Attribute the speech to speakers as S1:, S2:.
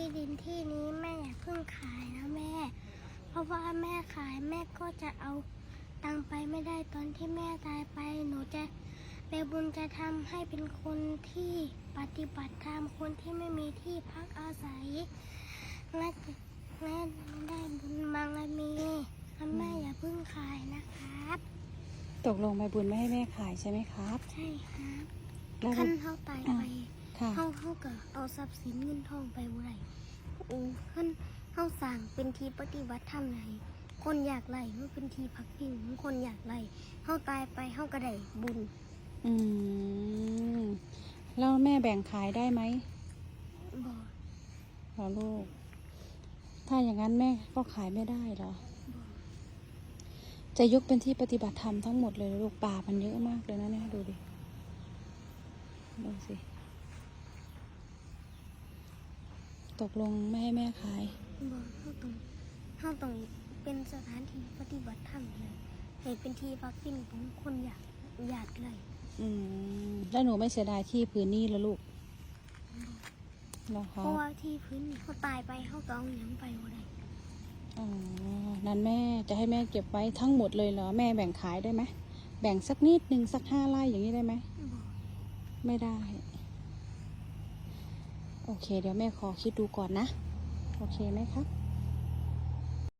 S1: ที่ดินที่นี้แม่อย่าเพิ่งขายนะแม่ เพราะว่าแม่ขายแม่ก็จะเอาตังค์ไปไม่ได้ตอนที่แม่ตายไป หนูจะไปบุญจะทำให้เป็นคนที่ปฏิบัติธรรมคนที่ไม่มีที่พักอาศัยแม่จะแม่ได้บุญบางมีแล้วแม่อย่าเพิ่งขายนะครับ
S2: ตกลงใบบุญไม่ให้แม่ขายใช่ไหมครับ
S1: ใช่ครับ
S2: แล้ว
S1: ขั้นเขาตายไป
S2: ค่ะ
S1: เขาเขาก็เอาทรัพย์สินเงินทองไปบ่ไรอือขั้นเขาสั่งเป็นที่ปฏิบัติธรรมไหนคนอยากไล่มันเป็นที่พักพิงของคนอยากไล่เขาตายไปเขาก็ได้บุญ
S2: อืมแล้วแม่แบ่งขายได้ไหม
S1: บ่
S2: เหรอลูก ถ้าอย่างนั้นแม่ก็ขายไม่ได้เหรอ
S1: บ่
S2: จะยกเป็นที่ปฏิบัติธรรมทั้งหมดเลยเหรอลูกป่ามันเยอะมากเลยนะเนี่ยดูดิ ดูสิ ตกลงไม่ให้แม่ขาย
S1: บ่เขาต้องเขาต้องเป็นสถานที่ปฏิบัติธรรมเลยให้เป็นที่พักพิงของคนอยากอยากไล่
S2: อืมแล้วหนูไม่เสียดายที่พื้นนี่แล้วลูกเหรอ
S1: เพ
S2: คะ
S1: ราะว่าที่พื้นนี่เขาตายไปเขาก็เอาหยังไปบ่ได้
S2: อ๋อนั้นแม่จะให้แม่เก็บไว้ทั้งหมดเลยเหรอแม่แบ่งขายได้ไหมแบ่งสักนิดหนึ่งสักห้าไร่อย่างนี้ได้ไหม
S1: บ่
S2: ไม่ได้ โอเค เดี๋ยวแม่ขอคิดดูก่อนนะ โอเคไหมครับ